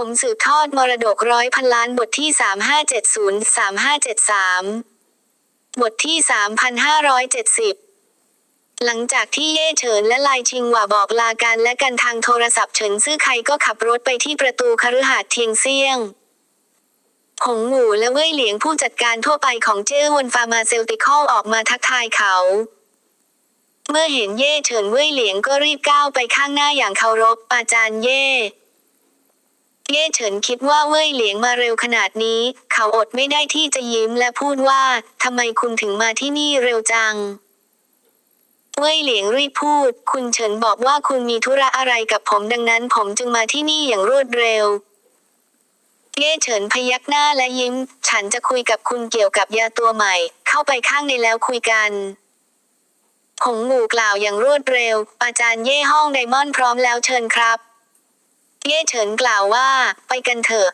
ผมสืบทอดมรดกร้อยพันล้านบทที่ 3570 3573 บทที่ 3570 หลังจากที่เย่เฉินและลายชิงหว่าบอกลากันและกันทางโทรศัพท์เฉินซื่อไคก็ขับรถไปที่ประตูคฤหาสน์เทียงเซี่ยงหงหมู่และเว่ยเหลียงผู้จัดการทั่วไปของเจ้อวนฟาร์มาเซลติคอลออกมาทักทายเขา เมื่อเห็นเย่เฉินเว่ยเหลียงก็รีบก้าวไปข้างหน้าอย่างเคารพอาจารย์เย่ เย่เฉินคิดว่าเว่ยเหลียงมาเร็วขนาดนี้ เขาอดไม่ได้ที่จะยิ้มและพูดว่าทำไมคุณถึงมาที่นี่เร็วจัง เว่ยเหลียงรีบพูด คุณเฉินบอกว่าคุณมีธุระอะไรกับผมดังนั้น ผมจึงมาที่นี่อย่างรวดเร็วเย่เฉินพยักหน้าและยิ้ม ฉันจะคุยกับคุณเกี่ยวกับยาตัวใหม่ เข้าไปข้างในแล้วคุยกันหงหมู่กล่าวอย่างรวดเร็ว อาจารย์เย่ห้องไดมอนด์พร้อมแล้วเชิญครับ เย่เฉินกล่าวว่า ไปกันเถอะ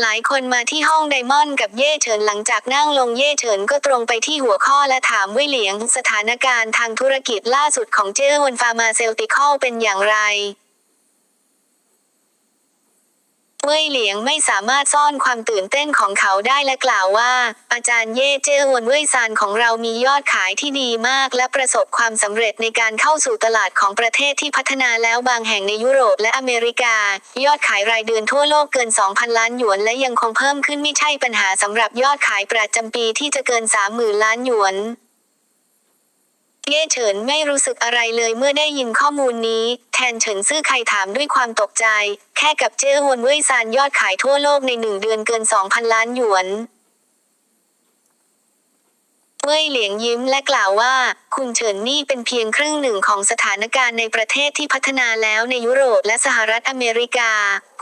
หลายคนมาที่ห้องไดมอนด์กับเย่เฉินหลังจากนั่งลงเย่เฉินก็ตรงไปที่หัวข้อและถามเว่ยเหลียง สถานการณ์ทางธุรกิจล่าสุดของเจ้อวนฟาร์มาเซลติคอลเป็นอย่างไร เว่ยเหลียงไม่สามารถซ่อนความตื่นเต้นของเขาได้และกล่าวว่า อาจารย์เย่เจ้อวนเว่ยซานของเรามียอดขายที่ดีมาก และประสบความสำเร็จในการเข้าสู่ตลาดของประเทศที่พัฒนาแล้วบางแห่งในยุโรปและอเมริกา ยอดขายรายเดือนทั่วโลกเกิน 2,000 ล้านหยวน และยังคงเพิ่มขึ้นไม่ใช่ปัญหาสำหรับยอดขายประจำปีที่จะเกิน 30,000 ล้านหยวน เย่เฉินไม่รู้สึกอะไรเลยเมื่อได้ยินข้อมูลนี้ แทนเฉินซื่อไคถามด้วยความตกใจ แค่กับเจ้อวนเว่ยซานยอดขายทั่วโลกในหนึ่งเดือนเกิน 2,000 ล้านหยวน เว่ยเหลียงยิ้มและกล่าวว่า คุณเฉินนี่เป็นเพียงครึ่งหนึ่งของสถานการณ์ในประเทศที่พัฒนาแล้วในยุโรปและสหรัฐอเมริกา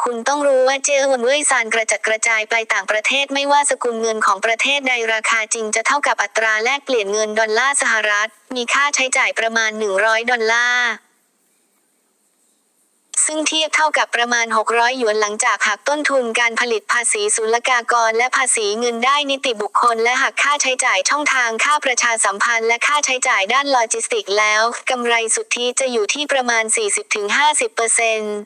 คุณต้องรู้ว่าเจ้อฮวนเว่ยซานกระจัดกระจายไปต่างประเทศไม่ว่าสกุลเงินของประเทศใดราคาจริงจะเท่ากับอัตราแลกเปลี่ยนเงินดอลลาร์สหรัฐ มีค่าใช้จ่ายประมาณ 100 ดอลลาร์ ซึ่งเทียบเท่ากับประมาณ 600 หยวนหลังจากหักต้นทุนการผลิตภาษีศุลกากร และภาษีเงินได้นิติบุคคล และหักค่าใช้จ่ายช่องทางค่าประชาสัมพันธ์และค่าใช้จ่ายด้านโลจิสติกแล้วกำไรสุทธิจะอยู่ที่ประมาณ 40-50%เปอร์เซ็นต์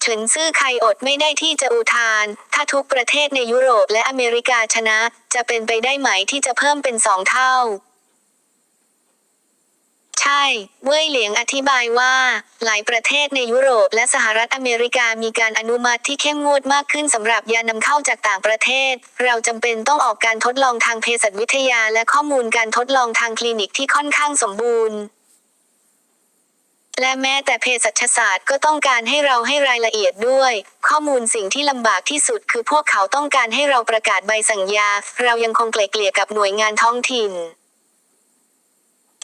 เฉินซื่อไคอดไม่ได้ที่จะอุทาน ถ้าทุกประเทศในยุโรปและอเมริกาชนะ จะเป็นไปได้ไหมที่จะเพิ่มเป็นสองเท่า เว่ยเหลียงอธิบายว่า หลายประเทศในยุโรปและสหรัฐอเมริกามีการอนุมัติที่เข้มงวดมากขึ้นสำหรับยานำเข้าจากต่างประเทศ เราจำเป็นต้องออกการทดลองทางเภสัชวิทยาและข้อมูลการทดลองทางคลินิกที่ค่อนข้างสมบูรณ์และแม้แต่เภสัชศาสตร์ก็ต้องการให้เราให้รายละเอียดด้วย ข้อมูลสิ่งที่ลำบากที่สุดคือพวกเขาต้องการให้เราประกาศใบสั่งยา เรายังคงไกลเกลี่ยกับหน่วยงานท้องถิ่น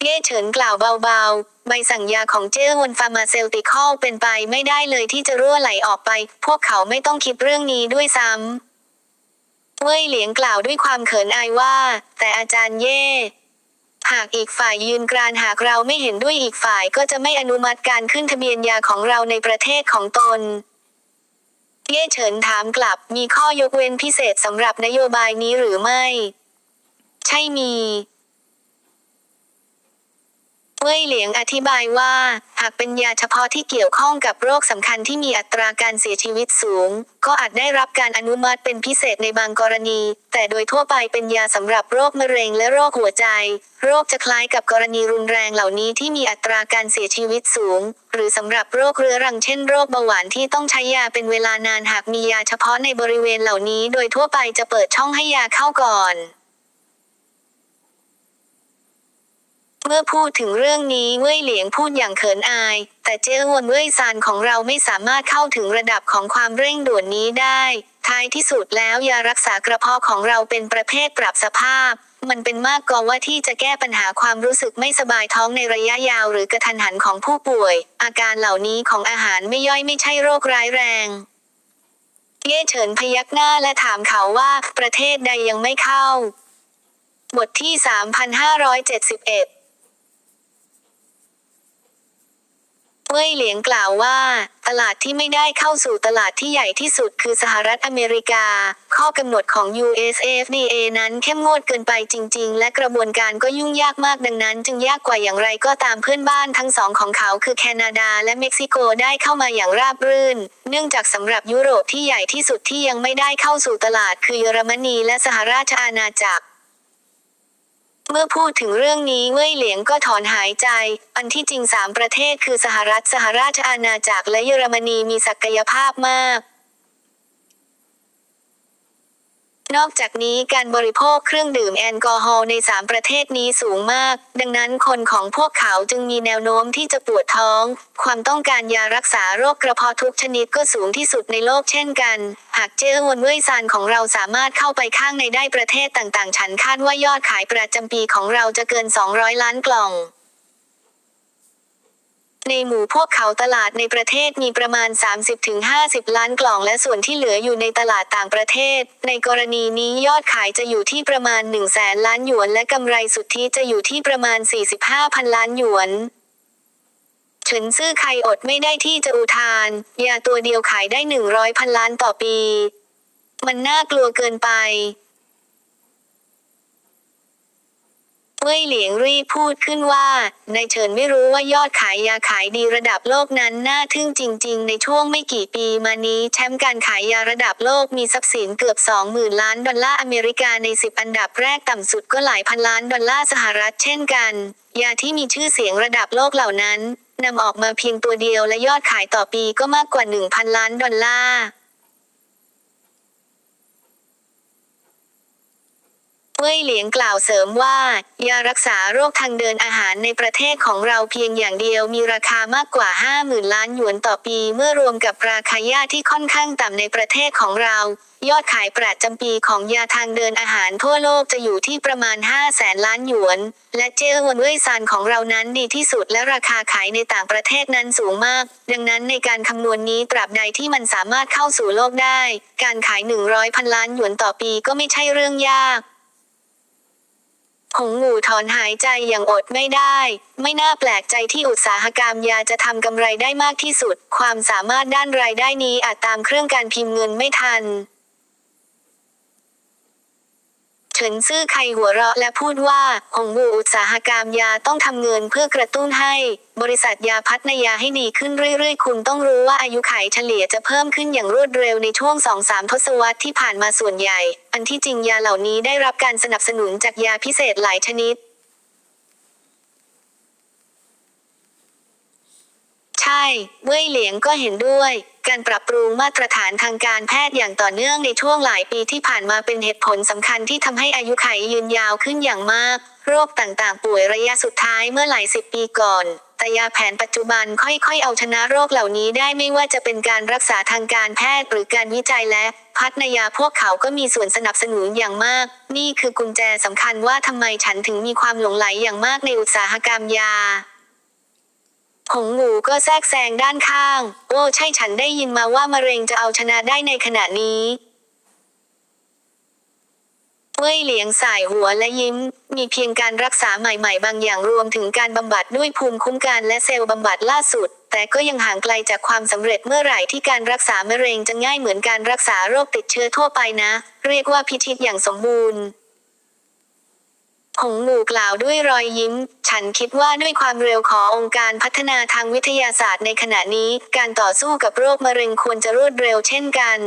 เย่เฉินกล่าวเบาๆ ใบสั่งยาของเจ้อวนฟาร์มาเซลติคอลเป็นไปไม่ได้เลยที่จะรั่วไหลออกไป พวกเขาไม่ต้องคิดเรื่องนี้ด้วยซ้ำเว่ยเหลียงกล่าวด้วยความเขินอายว่า แต่อาจารย์เย่หากอีกฝ่ายยืนกรานหากเราไม่เห็นด้วยอีกฝ่ายก็จะไม่อนุมัติการขึ้นทะเบียนยาของเราในประเทศของตน เย่เฉินถามกลับมีข้อยกเว้นพิเศษสำหรับนโยบายนี้หรือไม่ ใช่มี ว่ยเหลียงอธิบายว่า หากเป็นยาเฉพาะที่เกี่ยวข้องกับโรคสำคัญที่มีอัตราการเสียชีวิตสูง ก็อาจได้รับการอนุมัติเป็นพิเศษในบางกรณี แต่โดยทั่วไปเป็นยาสำหรับโรคมะเร็งและโรคหัวใจ โรคจะคล้ายกับกรณีรุนแรงเหล่านี้ที่มีอัตราการเสียชีวิตสูง หรือสำหรับโรคเรื้อรังเช่นโรคเบาหวานที่ต้องใช้ยาเป็นเวลานานหากมียาเฉพาะในบริเวณเหล่านี้ โดยทั่วไปจะเปิดช่องให้ยาเข้าก่อน เมื่อพูดถึงเรื่องนี้เว่ยเหลียงพูดอย่างเขินอาย แต่เจ้าวนเว่ยซานของเราไม่สามารถเข้าถึงระดับของความเร่งด่วนนี้ได้ ท้ายที่สุดแล้วยารักษากระเพาะของเราเป็นประเภทปรับสภาพ มันเป็นมากกว่าว่าที่จะแก้ปัญหาความรู้สึกไม่สบายท้องในระยะยาว หรือกระทันหันของผู้ป่วย อาการเหล่านี้ของอาหารไม่ย่อยไม่ใช่โรคร้ายแรงเย่เฉินพยักหน้าและถามเขาว่าประเทศใดยังไม่เข้า บทที่ 3571 ว่ยเหลียงกล่าวว่า ตลาดที่ไม่ได้เข้าสู่ตลาดที่ใหญ่ที่สุดคือสหรัฐอเมริกา ข้อกำหนดของ USFDA นั้นเข้มงวดเกินไปจริง ๆ และกระบวนการก็ยุ่งยากมากดังนั้น จึงยากกว่าอย่างไรก็ตามเพื่อนบ้านทั้งสองของเขาคือแคนาดาและเม็กซิโกได้เข้ามาอย่างราบรื่น เนื่องจากสำหรับยุโรปที่ใหญ่ที่สุดที่ยังไม่ได้เข้าสู่ตลาดคือเยอรมนีและสหราชอาณาจักร เมื่อพูดถึงเรื่องนี้เว่ยเหลียงก็ถอนหายใจ อันที่จริงสามประเทศคือสหรัฐสหราชอาณาจักรและเยอรมนีมีศักยภาพมาก นอกจากนี้การบริโภคเครื่องดื่มแอลกอฮอล์ในสามประเทศนี้สูงมาก ดังนั้นคนของพวกเขาจึงมีแนวโน้มที่จะปวดท้อง ความต้องการยารักษาโรคกระเพาะทุกชนิดก็สูงที่สุดในโลกเช่นกัน หากเจ้อวนเว่ยซานของเราสามารถเข้าไปข้างในได้ประเทศต่างๆ ฉันคาดว่ายอดขายประจำปีของเราจะเกิน 200 ล้านกล่อง ในหมู่พวกเขาตลาดในประเทศมีประมาณ 30-50 ล้านกล่องและส่วนที่เหลืออยู่ในตลาดต่างประเทศ ในกรณีนี้ยอดขายจะอยู่ที่ประมาณ1แสนล้านหยวน และกำไรสุทธิจะอยู่ที่ประมาณ 45พันล้านหยวนเฉินซื่อใครอดไม่ได้ที่จะอุทานยาตัวเดียวขายได้ 100พันล้านต่อปี มันน่ากลัวเกินไป เว่ยเหลียงรีบพูดขึ้นว่า นายเฉินไม่รู้ว่ายอดขายยาขายดีระดับโลกนั้นน่าทึ่งจริง ๆ ในช่วงไม่กี่ปีมานี้แชมป์การขายยาระดับโลกมีทรัพย์สินเกือบ 20,000 ล้านดอลลาร์อเมริกาใน 10 อันดับแรกต่ำสุดก็หลายพันล้านดอลลาร์สหรัฐเช่นกัน ยาที่มีชื่อเสียงระดับโลกเหล่านั้นนำออกมาเพียงตัวเดียวและยอดขายต่อปีก็มากกว่า 1,000 ล้านดอลลาร์ เว่ยเหลียงกล่าวเสริมว่า ยารักษาโรคทางเดินอาหารในประเทศของเราเพียงอย่างเดียวมีราคามากกว่า 50,000 ล้านหยวนต่อปีเมื่อรวมกับราคายาที่ค่อนข้างต่ำในประเทศของเรา ยอดขายประจำปีของยาทางเดินอาหารทั่วโลกจะอยู่ที่ประมาณ 5 แสนล้านหยวน และเจลวนเว่ยซานของเรานั้นดีที่สุดและราคาขายในต่างประเทศนั้นสูงมาก ดังนั้นในการคำนวณนี้ตราบใดที่มันสามารถเข้าสู่โลกได้ การขาย 100พันล้านหยวนต่อปีก็ไม่ใช่เรื่องยาก หงหมู่ถอนหายใจอย่างอดไม่ได้ ไม่น่าแปลกใจที่อุตสาหกรรมยาจะทำกำไรได้มากที่สุด ความสามารถด้านรายได้นี้อาจตามเครื่องการพิมพ์เงินไม่ทัน เฉินซื่อไคหัวเราะและพูดว่าหงหมู่อุตสาหกรรมยาต้องทำเงินเพื่อกระตุ้นให้ บริษัทยาพัฒนายาให้ดีขึ้นเรื่อยๆ คุณต้องรู้ว่าอายุขัยเฉลี่ยจะเพิ่มขึ้นอย่างรวดเร็วในช่วง 2-3 ทศวรรษที่ผ่านมาส่วนใหญ่ อันที่จริงยาเหล่านี้ได้รับการสนับสนุนจากยาพิเศษหลายชนิดใช่ เว่ยเหลียงก็เห็นด้วย การปรับปรุงมาตรฐานทางการแพทย์อย่างต่อเนื่องในช่วงหลายปีที่ผ่านมาเป็นเหตุผลสำคัญที่ทำให้อายุขัยยืนยาวขึ้นอย่างมาก โรคต่างๆ ป่วยระยะสุดท้ายเมื่อหลายสิบปีก่อน แต่ยาแผนปัจจุบันค่อยๆ เอาชนะโรคเหล่านี้ได้ไม่ว่าจะเป็นการรักษาทางการแพทย์หรือการวิจัยและ พัฒนายาพวกเขาก็มีส่วนสนับสนุนอย่างมาก นี่คือกุญแจสำคัญว่าทำไมฉันถึงมีความหลงไหลอย่างมากในอุตสาหกรรมยา หงหมูก็แทรกแซงด้านข้าง โอ้ใช่ฉันได้ยินมาว่ามะเร็งจะเอาชนะได้ในขณะนี้เว่ยเหลียงสายหัวและยิ้ม มีเพียงการรักษาใหม่ๆ บางอย่างรวมถึงการบำบัดด้วยภูมิคุ้มกันและเซลล์บำบัดล่าสุด แต่ก็ยังห่างไกลจากความสำเร็จเมื่อไหร่ที่การรักษามะเร็งจะง่ายเหมือนการรักษาโรคติดเชื้อทั่วไปนะ เรียกว่าพิชิตอย่างสมบูรณ์ หงหมู่กล่าวด้วยรอยยิ้ม ฉันคิดว่าด้วยความเร็วขององค์การพัฒนาทางวิทยาศาสตร์ในขณะนี้ การต่อสู้กับโรคมะเร็งควรจะรวดเร็วเช่นกัน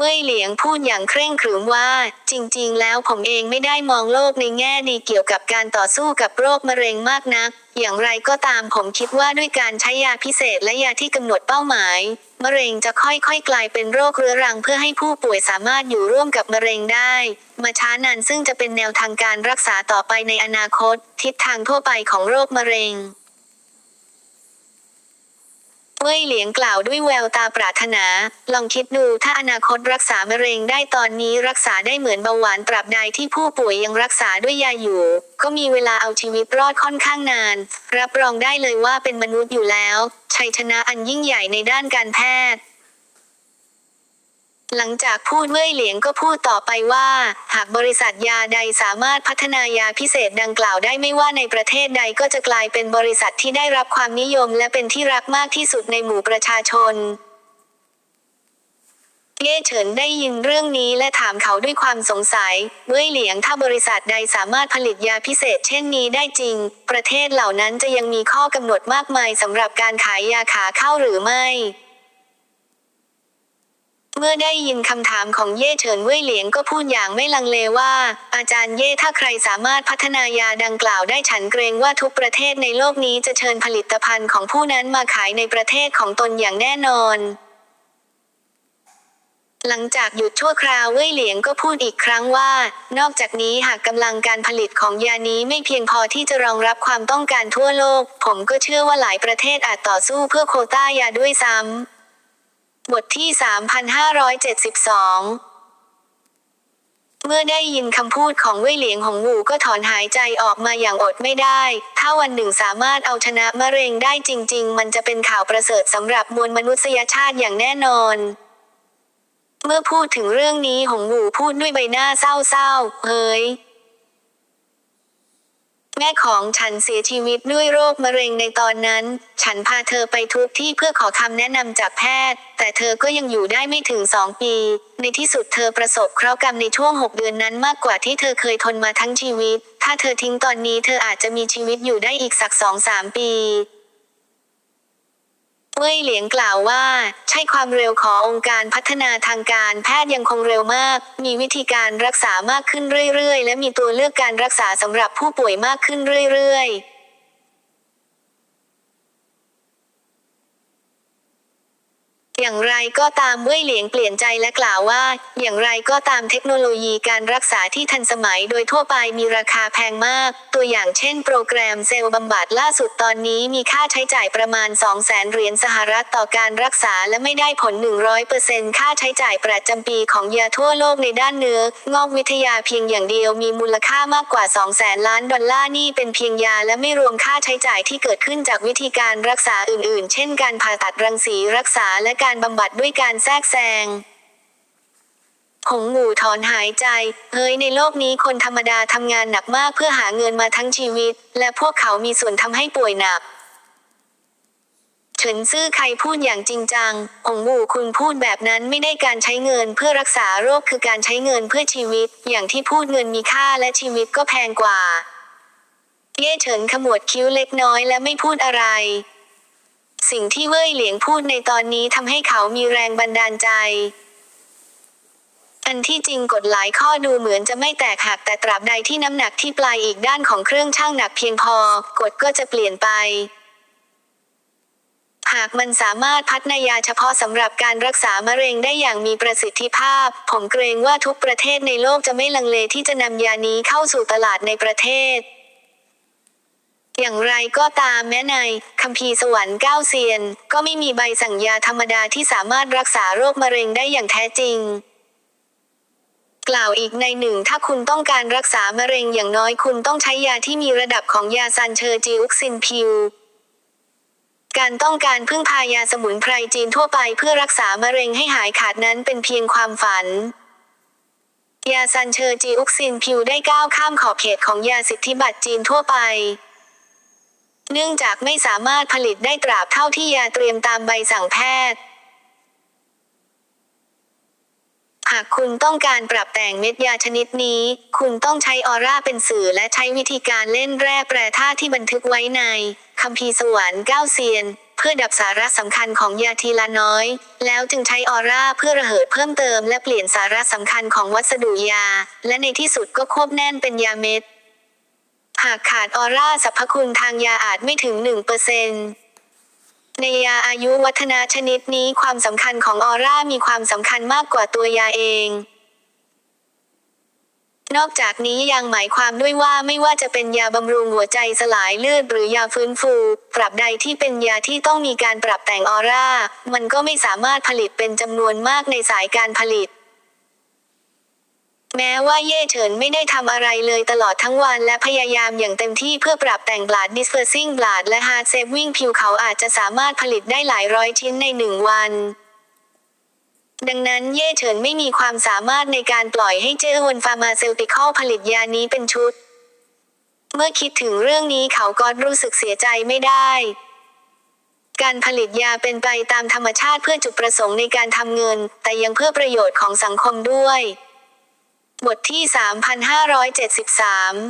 เว่ยเหลียงพูดอย่างเคร่งขรึมว่า จริงๆ แล้วผมเองไม่ได้มองโลกในแง่ดีเกี่ยวกับการต่อสู้กับโรคมะเร็งมากนัก อย่างไรก็ตามผมคิดว่าด้วยการใช้ยาพิเศษและยาที่กำหนดเป้าหมาย มะเร็งจะค่อยๆ กลายเป็นโรคเรื้อรังเพื่อให้ผู้ป่วยสามารถอยู่ร่วมกับมะเร็งได้ มาช้านานซึ่งจะเป็นแนวทางการรักษาต่อไปในอนาคต ทิศทางทั่วไปของโรคมะเร็ง เว่ยเหลียงกล่าวด้วยแววตาปรารถนา ลองคิดดูถ้าอนาคตรักษามะเร็งได้ตอนนี้รักษาได้เหมือนเบาหวานตราบใดที่ผู้ป่วยยังรักษาด้วยยาอยู่ ก็มีเวลาเอาชีวิตรอดค่อนข้างนาน รับรองได้เลยว่าเป็นมนุษย์อยู่แล้ว ชัยชนะอันยิ่งใหญ่ในด้านการแพทย์ หลังจากพูดเว่ยเหลียงก็พูดต่อไปว่า หากบริษัทยาใดสามารถพัฒนายาพิเศษดังกล่าวได้ไม่ว่าในประเทศใดก็จะกลายเป็นบริษัทที่ได้รับความนิยมและเป็นที่รักมากที่สุดในหมู่ประชาชนเย่เฉินได้ยินเรื่องนี้และถามเขาด้วยความสงสัยเว่ยเหลียงถ้าบริษัทใดสามารถผลิตยาพิเศษเช่นนี้ได้จริง ประเทศเหล่านั้นจะยังมีข้อกำหนดมากมายสำหรับการขายยาขาเข้าหรือไม่ เมื่อได้ยินคำถามของเย่เฉินเว่ยเหลียงก็พูดอย่างไม่ลังเลว่า อาจารย์เย่ถ้าใครสามารถพัฒนายาดังกล่าวได้ฉันเกรงว่าทุกประเทศในโลกนี้จะเชิญผลิตภัณฑ์ของผู้นั้นมาขายในประเทศของตนอย่างแน่นอน หลังจากหยุดชั่วคราวเว่ยเหลียงก็พูดอีกครั้งว่า นอกจากนี้หากกำลังการผลิตของยานี้ไม่เพียงพอที่จะรองรับความต้องการทั่วโลก ผมก็เชื่อว่าหลายประเทศอาจต่อสู้เพื่อโคต้ายาด้วยซ้ำ บทที่ 3572เมื่อได้ยินคำพูดของเว่ยเหลียงหงหวูก็ถอนหายใจออกมาอย่างอดไม่ได้ ถ้าวันหนึ่งสามารถเอาชนะมะเร็งได้จริง ๆ มันจะเป็นข่าวประเสริฐสำหรับมวลมนุษยชาติอย่างแน่นอน เมื่อพูดถึงเรื่องนี้หงหวูพูดด้วยใบหน้าเศร้าๆ เฮ้ย แม่ของฉันเสียชีวิตด้วยโรคมะเร็งในตอนนั้น ฉันพาเธอไปทุกที่เพื่อขอคำแนะนำจากแพทย์ แต่เธอก็ยังอยู่ได้ไม่ถึงสองปี ในที่สุดเธอประสบเคราะห์กรรมในช่วงหกเดือนนั้นมากกว่าที่เธอเคยทนมาทั้งชีวิต ถ้าเธอทิ้งตอนนี้เธออาจจะมีชีวิตอยู่ได้อีกสักสองสามปี เว่ยเหลียงกล่าวว่า ใช่ความเร็วขององค์การพัฒนาทางการแพทย์ยังคงเร็วมาก มีวิธีการรักษามากขึ้นเรื่อยๆ และมีตัวเลือกการรักษาสำหรับผู้ป่วยมากขึ้นเรื่อยๆ อย่างไรก็ตามเว่ยเหลียงเปลี่ยนใจและกล่าวว่า อย่างไรก็ตามเทคโนโลยีการรักษาที่ทันสมัยโดยทั่วไปมีราคาแพงมาก ตัวอย่างเช่นโปรแกรมเซลล์บำบัดล่าสุดตอนนี้มีค่าใช้จ่ายประมาณ 2 0 0แสนเหรียญสหรัฐต่อการรักษาและไม่ได้ผล 100%ค่าใช้จ่ายประจำปีของยาทั่วโลกในด้านเนื้องอกวิทยาเพียงอย่างเดียวมีมูลค่ามากกว่า 2 0 0แสนล้านดอลลาร์นี่เป็นเพียงยาและไม่รวมค่าใช้จ่ายที่เกิดขึ้นจากวิธีการรักษาอื่น ๆ เช่น การผ่าตัดรังสีรักษาและการบำบัดด้วยการแทรกแซงหงหมู่ถอนหายใจ เฮ้ยในโลกนี้คนธรรมดาทำงานหนักมากเพื่อหาเงินมาทั้งชีวิต และพวกเขามีส่วนทำให้ป่วยหนัก เฉินซื่อใครพูดอย่างจริงจังหงหมู่คุณพูดแบบนั้นไม่ได้การใช้เงินเพื่อรักษาโรคคือการใช้เงินเพื่อชีวิต อย่างที่พูดเงินมีค่าและชีวิตก็แพงกว่า เย่เฉินขมวดคิ้วเล็กน้อยและไม่พูดอะไร สิ่งที่เว่ยเหลียงพูดในตอนนี้ทำให้เขามีแรงบันดาลใจ อันที่จริงกฎหลายข้อดูเหมือนจะไม่แตกหักแต่ตราบใดที่น้ำหนักที่ปลายอีกด้านของเครื่องช่างหนักเพียงพอกฎก็จะเปลี่ยนไปหากมันสามารถพัฒนายาเฉพาะสำหรับการรักษามะเร็งได้อย่างมีประสิทธิภาพ ผมเกรงว่าทุกประเทศในโลกจะไม่ลังเลที่จะนำยานี้เข้าสู่ตลาดในประเทศ อย่างไรก็ตามแม้ในคัมภีร์สวรรค์เก้าเซียน ก็ไม่มีใบสั่งยาธรรมดาที่สามารถรักษาโรคมะเร็งได้อย่างแท้จริง กล่าวอีกในหนึ่งถ้าคุณต้องการรักษามะเร็งอย่างน้อยคุณต้องใช้ยาที่มีระดับของยาซันเชอร์จิอุกซินพิวการต้องการพึ่งพายาสมุนไพรจีนทั่วไปเพื่อรักษามะเร็งให้หายขาดนั้นเป็นเพียงความฝัน ยาซันเชอร์จิอุกซินพิวได้ก้าวข้ามขอบเขตของยาสิทธิบัตรจีนทั่วไป เนื่องจากไม่สามารถผลิตได้ตราบเท่าที่ยาเตรียมตามใบสั่งแพทย์ หากคุณต้องการปรับแต่งเม็ดยาชนิดนี้ คุณต้องใช้ออร่าเป็นสื่อและใช้วิธีการเล่นแร่แปรธาตุที่บันทึกไว้ในคัมภีร์สวรรค์เก้าเซียน เพื่อดับสาระสำคัญของยาทีละน้อย แล้วจึงใช้ออร่าเพื่อระเหิดเพิ่มเติมและเปลี่ยนสาระสำคัญของวัสดุยา และในที่สุดก็ควบแน่นเป็นยาเม็ด หากขาดออร่าสรรพคุณทางยาอาจไม่ถึง 1%ในยาอายุวัฒนะชนิดนี้ความสำคัญของออร่ามีความสำคัญมากกว่าตัวยาเอง นอกจากนี้ยังหมายความด้วยว่าไม่ว่าจะเป็นยาบำรุงหัวใจสลายเลือดหรือยาฟื้นฟู ปรับใดที่เป็นยาที่ต้องมีการปรับแต่งออร่า มันก็ไม่สามารถผลิตเป็นจำนวนมากในสายการผลิต แม้ว่าเย่เฉินไม่ได้ทำอะไรเลยตลอดทั้งวันและพยายามอย่างเต็มที่เพื่อปรับแต่งบลาด dispersing บลาดและ hard saving ผิวเขาอาจจะสามารถผลิตได้หลายร้อยชิ้นในหนึ่งวัน ดังนั้นเย่เฉินไม่มีความสามารถในการปล่อยให้เจ้อวนฟาร์มาเซลติคอลผลิตยานี้เป็นชุด เมื่อคิดถึงเรื่องนี้เขาก็รู้สึกเสียใจไม่ได้การผลิตยาเป็นไปตามธรรมชาติเพื่อจุดประสงค์ในการทำเงิน แต่ยังเพื่อประโยชน์ของสังคมด้วย บทที่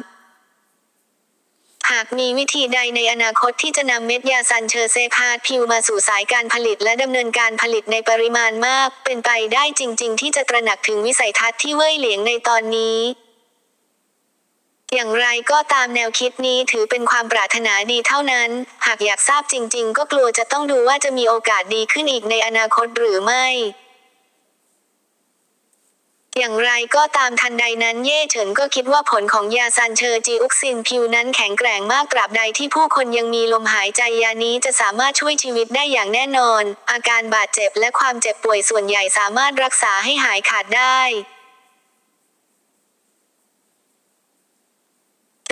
3573 หากมีวิธีใดในอนาคตที่จะนำเม็ดยาซันเชอร์เซพาดพิวมาสู่สายการผลิตและดำเนินการผลิตในปริมาณมาก เป็นไปได้จริง ๆ ที่จะตระหนักถึงวิสัยทัศน์ที่เว่ยเหลียงในตอนนี้อย่างไรก็ตามแนวคิดนี้ถือเป็นความปรารถนาดีเท่านั้น หากอยากทราบจริง ๆ ก็กลัวจะต้องดูว่าจะมีโอกาสดีขึ้นอีกในอนาคตหรือไม่ อย่างไรก็ตามทันใดนั้นเย่เฉินก็คิดว่าผลของยาซันเชอร์จีอุกซินพิวนั้นแข็งแกร่งมากตราบใดที่ผู้คนยังมีลมหายใจยานี้จะสามารถช่วยชีวิตได้อย่างแน่นอน อาการบาดเจ็บและความเจ็บป่วยส่วนใหญ่สามารถรักษาให้หายขาดได้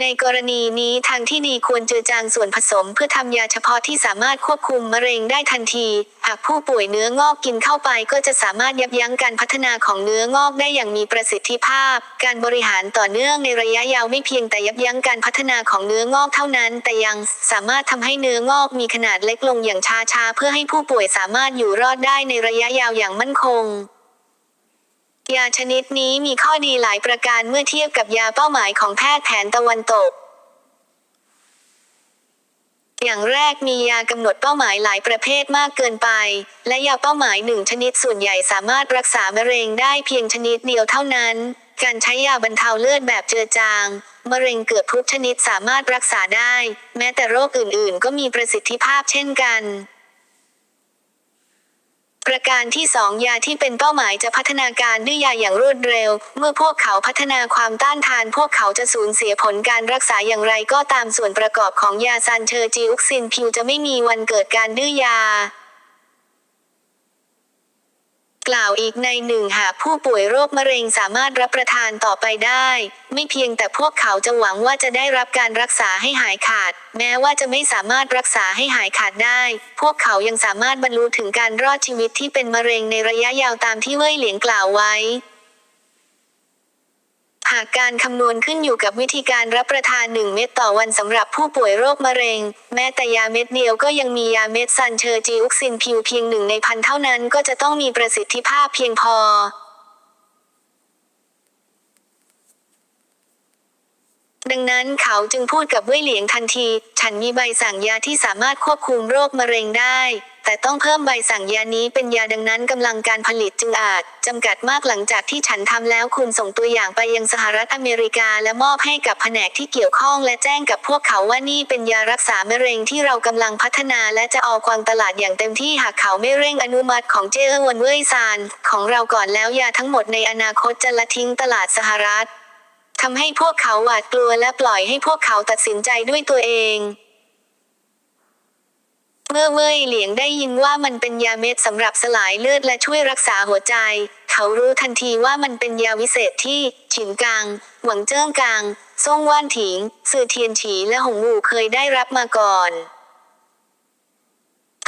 ในกรณีนี้ทางที่ดีควรเจือจางส่วนผสม เพื่อทำยาเฉพาะที่สามารถควบคุมมะเร็งได้ทันที หากผู้ป่วยเนื้องอกกินเข้าไปก็จะสามารถยับยั้งการพัฒนาของเนื้องอกได้อย่างมีประสิทธิภาพ การบริหารต่อเนื่องในระยะยาวไม่เพียงแต่ยับยั้งการพัฒนาของเนื้องอกเท่านั้น แต่ยังสามารถทำให้เนื้องอกมีขนาดเล็กลงอย่างช้าๆเพื่อให้ผู้ป่วยสามารถอยู่รอดได้ในระยะยาวอย่างมั่นคง ยาชนิดนี้มีข้อดีหลายประการเมื่อเทียบกับยาเป้าหมายของแพทย์แผนตะวันตก อย่างแรกมียากำหนดเป้าหมายหลายประเภทมากเกินไป และยาเป้าหมายหนึ่งชนิดส่วนใหญ่สามารถรักษามะเร็งได้เพียงชนิดเดียวเท่านั้น การใช้ยาบรรเทาเลือดแบบเจือจางมะเร็งเกือบทุกชนิดสามารถรักษาได้ แม้แต่โรคอื่นๆ ก็มีประสิทธิภาพเช่นกัน ประการที่สองยาที่เป็นเป้าหมายจะพัฒนาการด้วยยาอย่างรวดเร็ว เมื่อพวกเขาพัฒนาความต้านทาน พวกเขาจะสูญเสียผลการรักษาอย่างไรก็ตามส่วนประกอบของยาซันเชอร์จิอุกซินพิวจะไม่มีวันเกิดการดื้อยา กล่าวอีกในหนึ่งหากผู้ป่วยโรคมะเร็งสามารถรับประทานต่อไปได้ ไม่เพียงแต่พวกเขาจะหวังว่าจะได้รับการรักษาให้หายขาด แม้ว่าจะไม่สามารถรักษาให้หายขาดได้ พวกเขายังสามารถบรรลุถึงการรอดชีวิตที่เป็นมะเร็งในระยะยาวตามที่เว่ยเหลียงกล่าวไว้ หากการคำนวณขึ้นอยู่กับวิธีการรับประทานหนึ่งเม็ดต่อวันสำหรับผู้ป่วยโรคมะเร็ง แม้แต่ยาเม็ดเดียวก็ยังมียาเม็ดซันเชอร์จีอุกซินพิวเพียงหนึ่งในพันเท่านั้นก็จะต้องมีประสิทธิภาพเพียงพอดังนั้นเขาจึงพูดกับเว่ยเหลียงทันที ฉันมีใบสั่งยาที่สามารถควบคุมโรคมะเร็งได้ แต่ต้องเพิ่มใบสั่งยานี้เป็นยาดังนั้นกำลังการผลิตจึงอาจจำกัดมากหลังจากที่ฉันทำแล้วคุณส่งตัวอย่างไปยังสหรัฐอเมริกา และมอบให้กับแผนกที่เกี่ยวข้อง และแจ้งกับพวกเขาว่านี่เป็นยารักษามะเร็งที่เรากำลังพัฒนา และจะออกวางตลาดอย่างเต็มที่หากเขาไม่เร่งอนุมัติของเจ้อวนเวยซานของเราก่อนแล้วยาทั้งหมดในอนาคตจะละทิ้งตลาดสหรัฐทำให้พวกเขาหวาดกลัวและปล่อยให้พวกเขาตัดสินใจด้วยตัวเอง เมื่อเว่ยเหลียงได้ยินว่ามันเป็นยาเม็ดสำหรับสลายเลือดและช่วยรักษาหัวใจ เขารู้ทันทีว่ามันเป็นยาวิเศษที่ ฉินกังหวังเจิ้งกังซ่งว่านถิงซื่อเทียนฉีและหงหูเคยได้รับมาก่อน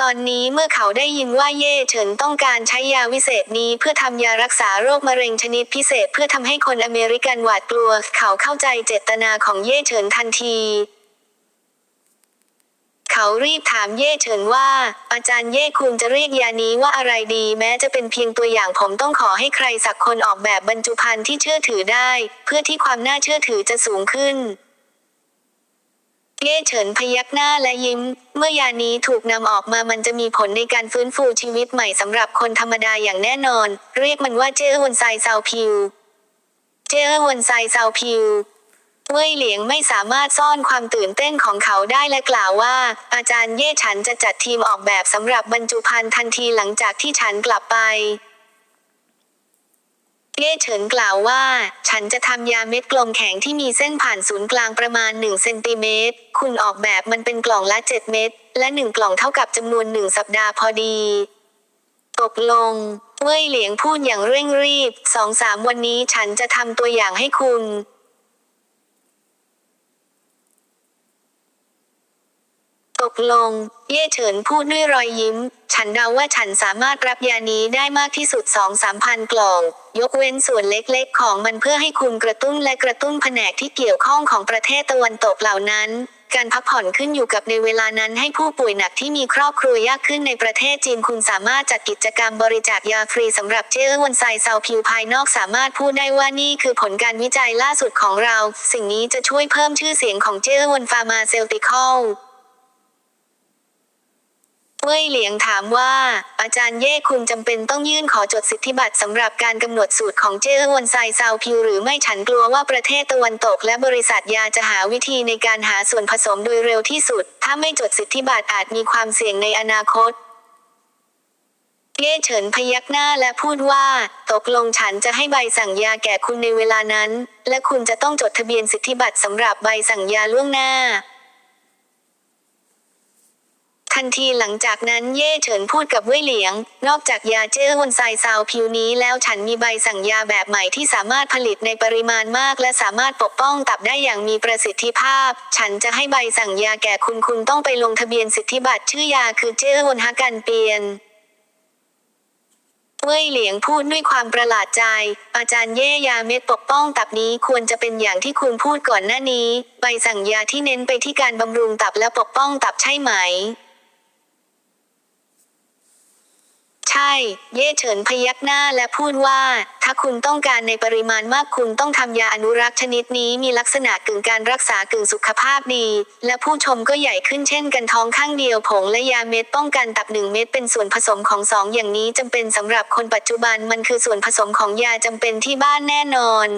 ตอนนี้เมื่อเขาได้ยินว่าเย่เฉินต้องการใช้ยาวิเศษนี้เพื่อทำยารักษาโรคมะเร็งชนิดพิเศษเพื่อทำให้คนอเมริกันหวาดกลัว เขาเข้าใจเจตนาของเย่เฉินทันที เขารีบถามเย่เฉินว่า อาจารย์เย่คุณจะเรียกยานี้ว่าอะไรดี แม้จะเป็นเพียงตัวอย่างผมต้องขอให้ใครสักคนออกแบบบรรจุภัณฑ์ที่เชื่อถือได้ เพื่อที่ความน่าเชื่อถือจะสูงขึ้นเย่เฉินพยักหน้าและยิ้ม เมื่อยานี้ถูกนำออกมามันจะมีผลในการฟื้นฟูชีวิตใหม่สำหรับคนธรรมดาอย่างแน่นอน เรียกมันว่าเจ้อวนไซซาวพิว เจ้อวนไซซาวพิว เว่ยเหลียงไม่สามารถซ่อนความตื่นเต้นของเขาได้และกล่าวว่า อาจารย์เย่ฉันจะจัดทีมออกแบบสำหรับบรรจุภัณฑ์ทันทีหลังจากที่ฉันกลับไป เย่เฉินกล่าวว่า ฉันจะทำยาเม็ดกลมแข็งที่มีเส้นผ่านศูนย์กลางประมาณ1เซนติเมตรคุณออกแบบมันเป็นกล่องละ 7 เม็ดและหนึ่งกล่องเท่ากับจำนวนหนึ่งสัปดาห์พอดีตกลงเว่ยเหลียงพูดอย่างเร่งรีบสองสามวันนี้ฉันจะทำตัวอย่างให้คุณ ตกลง เย่เฉินพูดด้วยรอยยิ้ม ฉันเดาว่าฉันสามารถรับยานี้ได้มากที่สุดสองสามพันกล่อง ยกเว้นส่วนเล็กๆ ของมันเพื่อให้คุณกระตุ้นและกระตุ้นแผนกที่เกี่ยวข้องของประเทศตะวันตกเหล่านั้น การพักผ่อนขึ้นอยู่กับในเวลานั้นให้ผู้ป่วยหนักที่มีครอบครัวยากขึ้นในประเทศจีนคุณสามารถจัดกิจกรรมบริจาคยาฟรีสำหรับเจ้อวันไซเซาผิวภายนอกสามารถพูดได้ว่านี่คือผลการวิจัยล่าสุดของเรา สิ่งนี้จะช่วยเพิ่มชื่อเสียงของเจ้อวันฟาร์มาเซลติคอล เว่ยเหลียงถามว่า อาจารย์เย่คุณจำเป็นต้องยื่นขอจดสิทธิบัตรสำหรับการกำหนดสูตรของเจ้อวันไซซาวพิวหรือไม่ฉันกลัวว่าประเทศตะวันตก และบริษัทยาจะหาวิธีในการหาส่วนผสมโดยเร็วที่สุด ถ้าไม่จดสิทธิบัตรอาจมีความเสี่ยงในอนาคตเย่เฉินพยักหน้าและพูดว่า ตกลงฉันจะให้ใบสั่งยาแก่คุณในเวลานั้น และคุณจะต้องจดทะเบียนสิทธิบัตรสำหรับใบสั่งยาล่วงหน้า ทันทีหลังจากนั้นเย่เฉินพูดกับเว่ยเหลียง นอกจากยาเจ้อวนไซซาวผิวนี้แล้วฉันมีใบสั่งยาแบบใหม่ที่สามารถผลิตในปริมาณมาก และสามารถปกป้องตับได้อย่างมีประสิทธิภาพ ฉันจะให้ใบสั่งยาแก่คุณคุณต้องไปลงทะเบียนสิทธิบัตรชื่อยาคือเจ้อวนฮักกันเปียนเว่ยเหลียงพูดด้วยความประหลาดใจ อาจารย์เย่ยาเม็ดปกป้องตับนี้ควรจะเป็นอย่างที่คุณพูดก่อนหน้านี้ ใบสั่งยาที่เน้นไปที่การบำรุงตับและปกป้องตับใช่ไหม ใช่ เย่เฉินพยักหน้าและพูดว่า ถ้าคุณต้องการในปริมาณมากคุณต้องทำยาอนุรักษ์ชนิดนี้มีลักษณะกึ่งการรักษากึ่งสุขภาพดี และผู้ชมก็ใหญ่ขึ้นเช่นกันท้องข้างเดียวผงและยาเม็ดป้องกันตับหนึ่งเม็ดเป็นส่วนผสมของสองอย่างนี้จำเป็นสำหรับคนปัจจุบันมันคือส่วนผสมของยาจำเป็นที่บ้านแน่นอน